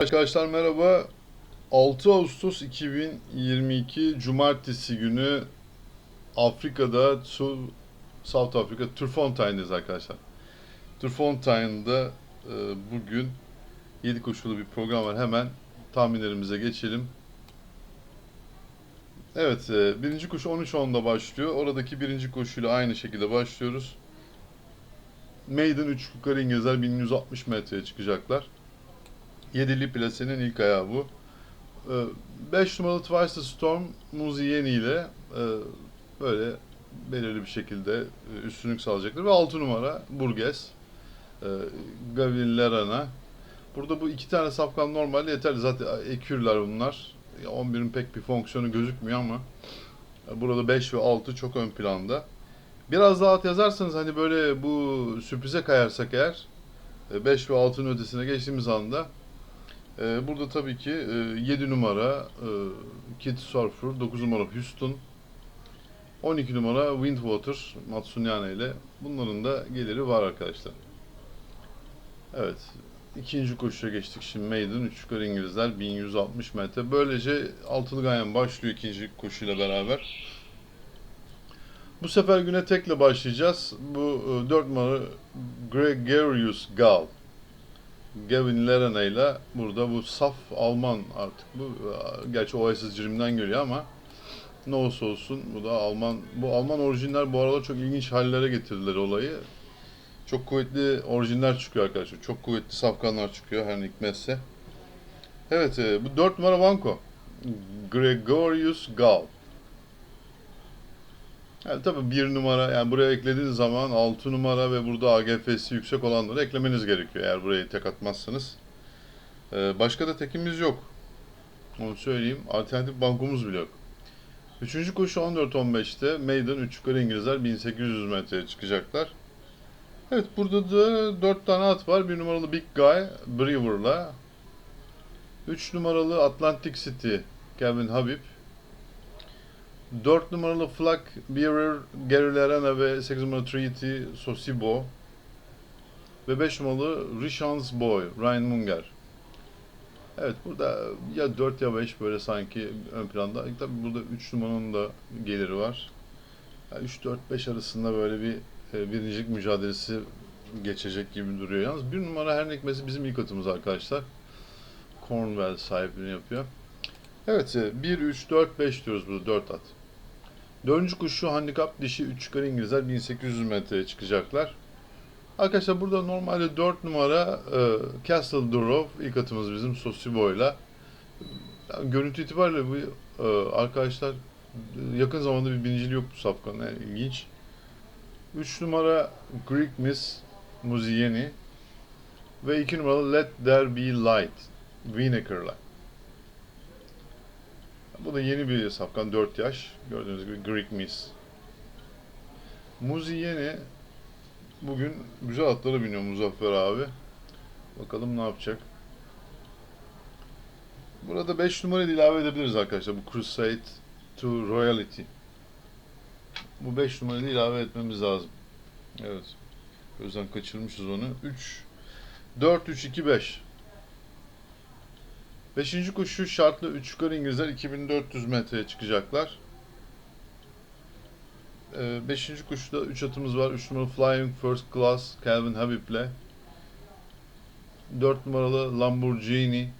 Arkadaşlar merhaba. 6 Ağustos 2022 Cumartesi günü Afrika'da South Africa Turfontain'deyiz arkadaşlar. Turfontaine'da e, bugün 7 koşulu bir program var. Hemen tahminlerimize geçelim. Evet, e, birinci koşu 13.10'da başlıyor. Oradaki birinci koşuyla aynı şekilde başlıyoruz. Maiden 3 yukarı İngilizler 1160 metreye çıkacaklar. Yedili plasenin ilk ayağı bu. 5 numaralı Twice the Storm Muzi Yeni ile e, böyle belirli bir şekilde e, üstünlük sağlayacaktır. Ve 6 numara Burgess. E, Gavin Lerana. Burada bu iki tane safkan normalde yeterli. Zaten ekürler bunlar. 11'in pek bir fonksiyonu gözükmüyor ama burada 5 ve 6 çok ön planda. Biraz daha at yazarsanız hani böyle bu sürprize kayarsak eğer 5 ve 6'nın ötesine geçtiğimiz anda e, burada tabii ki e, 7 numara e, Kid Surfer, 9 numara Houston, 12 numara Windwater Matsunyane ile bunların da geliri var arkadaşlar. Evet. ikinci koşuya geçtik şimdi Maiden 3 yukarı İngilizler 1160 metre. Böylece altılı ganyan başlıyor ikinci koşuyla beraber. Bu sefer güne tekle başlayacağız. Bu 4 numara Gregarious Gal. Gavin Lerena ile burada bu saf Alman artık bu gerçi Oasis Crim'den geliyor ama ne olursa olsun bu da Alman bu Alman orijinler bu aralar çok ilginç hallere getirdiler olayı. Çok kuvvetli orijinler çıkıyor arkadaşlar. Çok kuvvetli safkanlar çıkıyor her hikmetse. Evet e, bu 4 numara Vanko. Gregorius Gal. Yani tabii bir numara yani buraya eklediğiniz zaman 6 numara ve burada AGF'si yüksek olanları eklemeniz gerekiyor eğer burayı tek atmazsanız. Ee, başka da tekimiz yok. Onu söyleyeyim. Alternatif bankomuz bile yok. Üçüncü koşu 14-15'te Maiden 3 yukarı İngilizler 1800 metreye çıkacaklar. Evet burada da 4 tane at var. Bir numaralı Big Guy Brewer'la. 3 numaralı Atlantic City Kevin Habib. 4 numaralı Flak Bearer Gary Lerena ve 8 numaralı Treaty Sosibo. Ve 5 numaralı Rishans Boy Ryan Munger. Evet burada ya 4 ya 5 böyle sanki ön planda. Tabi burada 3 numaranın da geliri var. Yani 3-4-5 arasında böyle bir e, birincilik mücadelesi geçecek gibi duruyor. Yalnız bir numara her ne hikmetse bizim ilk atımız arkadaşlar. Cornwell sahipliğini yapıyor. Evet, e, 1, 3, 4, 5 diyoruz burada 4 at. Dördüncü kuşu handikap dişi 3 yukarı İngilizler 1800 metreye çıkacaklar. Arkadaşlar burada normalde 4 numara e, Castle Durov ilk atımız bizim Sosibo'yla. Görüntü itibariyle bu e, arkadaşlar yakın zamanda bir biniciliği yok bu safkanın. Yani ilginç. 3 numara Greek Miss Muzieni ve 2 numaralı Let There Be Light Wienerker'la. Bu da yeni bir safkan 4 yaş. Gördüğünüz gibi Greek Miss. Muzi yeni bugün güzel atlara biniyor Muzaffer abi. Bakalım ne yapacak. Burada 5 numarayı da ilave edebiliriz arkadaşlar. Bu Crusade to Royalty. Bu 5 numarayı ilave etmemiz lazım. Evet. Gözden kaçırmışız onu. 3 4 3 2 5. Beşinci koşu şartlı 3 yukarı İngilizler 2400 metreye çıkacaklar. Ee, beşinci koşuda 3 atımız var. 3 numaralı Flying First Class Calvin Habib'le. 4 numaralı Lamborghini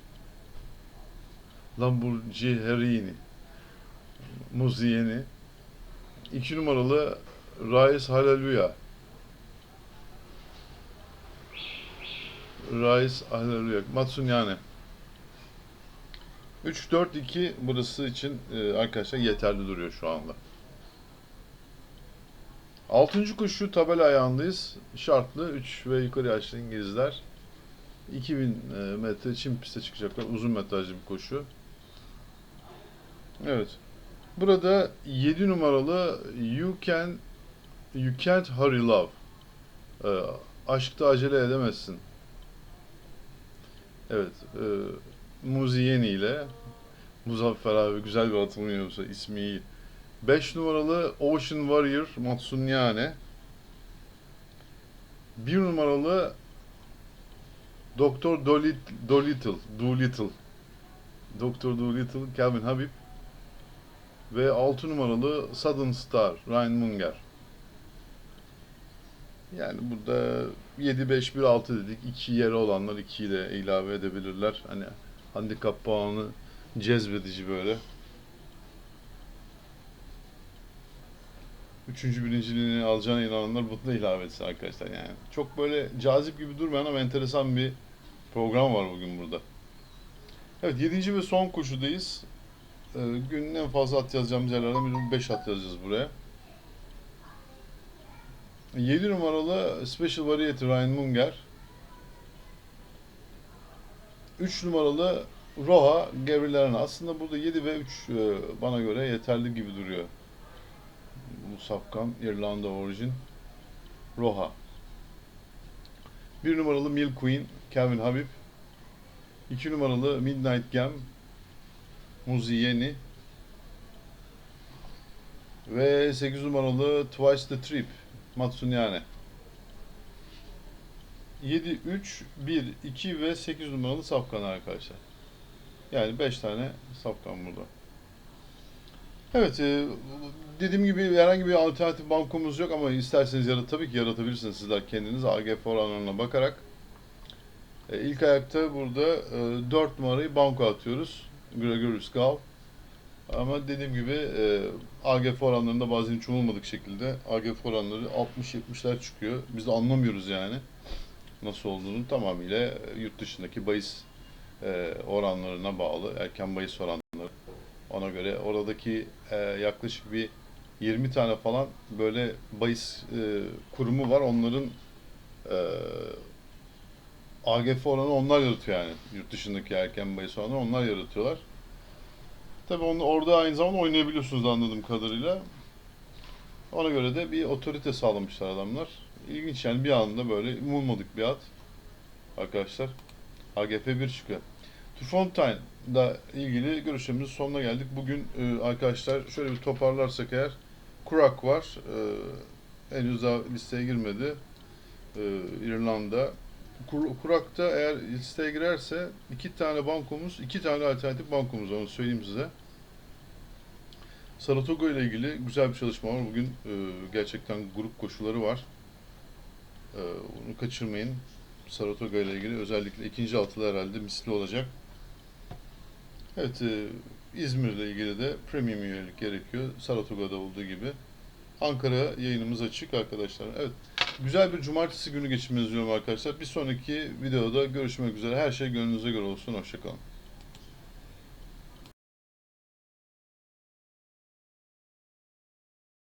Lamborghini Muzieni 2 numaralı Rise Hallelujah Rise Hallelujah Matsunyane 3-4-2 burası için e, arkadaşlar yeterli duruyor şu anda. Altıncı koşu tabela ayağındayız. Şartlı 3 ve yukarı yaşlı İngilizler. 2000 e, metre çim piste çıkacaklar. Uzun metrajlı bir koşu. Evet. Burada 7 numaralı You Can You Can't Hurry Love. E, aşkta acele edemezsin. Evet. E, Muziyeni ile Muzaffer abi güzel bir atımı yiyorsa ismi iyi. 5 numaralı Ocean Warrior Matsunyane. 1 numaralı Doktor Dolit- Dolittle, Doolittle. Doktor Doolittle, Calvin Habib. Ve 6 numaralı Sudden Star, Ryan Munger. Yani burada 7-5-1-6 dedik. 2 yeri olanlar 2'yi de ilave edebilirler. Hani handikap puanı cezbedici böyle. Üçüncü birinciliğini alacağına inananlar da ilave etsin arkadaşlar yani. Çok böyle cazip gibi durmayan ama enteresan bir program var bugün burada. Evet yedinci ve son koşudayız. Ee, günün en fazla at yazacağımız yerlerden biri 5 at yazacağız buraya. 7 numaralı Special Variety Ryan Munger. 3 numaralı Roha Gabriel Arana. Aslında burada 7 ve 3 e, bana göre yeterli gibi duruyor. Bu safkan İrlanda orijin. Roha. 1 numaralı Mill Queen Calvin Habib. 2 numaralı Midnight Gam Muzi Yeni. Ve 8 numaralı Twice the Trip Matsunyane. 7, 3, 1, 2 ve 8 numaralı safkan arkadaşlar. Yani 5 tane safkan burada. Evet, e, dediğim gibi herhangi bir alternatif bankomuz yok ama isterseniz yarat tabii ki yaratabilirsiniz sizler kendiniz AGF oranlarına bakarak. E, ilk ayakta burada e, 4 numarayı banko atıyoruz. Gregorius Gal. Ama dediğim gibi e, AGF oranlarında bazen hiç umulmadık şekilde AGF oranları 60-70'ler çıkıyor. Biz de anlamıyoruz yani nasıl olduğunu tamamıyla yurt dışındaki bahis e, oranlarına bağlı, erken bahis oranları. Ona göre oradaki e, yaklaşık bir 20 tane falan böyle bahis e, kurumu var. Onların AGF oranı onlar yaratıyor yani. Yurt dışındaki erken bahis oranı onlar yaratıyorlar. Tabii onu orada aynı zamanda oynayabiliyorsunuz anladığım kadarıyla. Ona göre de bir otorite sağlamışlar adamlar. İlginç yani bir anda böyle umulmadık bir at. Arkadaşlar AGF 1 çıkıyor. Tufontain'da ilgili görüşümüzün sonuna geldik. Bugün e, arkadaşlar şöyle bir toparlarsak eğer Kurak var. E, henüz daha listeye girmedi. E, İrlanda. Kur- Kurak'ta eğer listeye girerse iki tane bankomuz, iki tane alternatif bankomuz onu söyleyeyim size. Saratoga ile ilgili güzel bir çalışma var. Bugün e, gerçekten grup koşuları var. Onu kaçırmayın. Saratoga ile ilgili özellikle ikinci altılı herhalde misli olacak. Evet, e, İzmir ile ilgili de premium üyelik gerekiyor. Saratoga'da olduğu gibi. Ankara yayınımız açık arkadaşlar. Evet, güzel bir cumartesi günü geçirmenizi diliyorum arkadaşlar. Bir sonraki videoda görüşmek üzere. Her şey gönlünüze göre olsun. Hoşçakalın.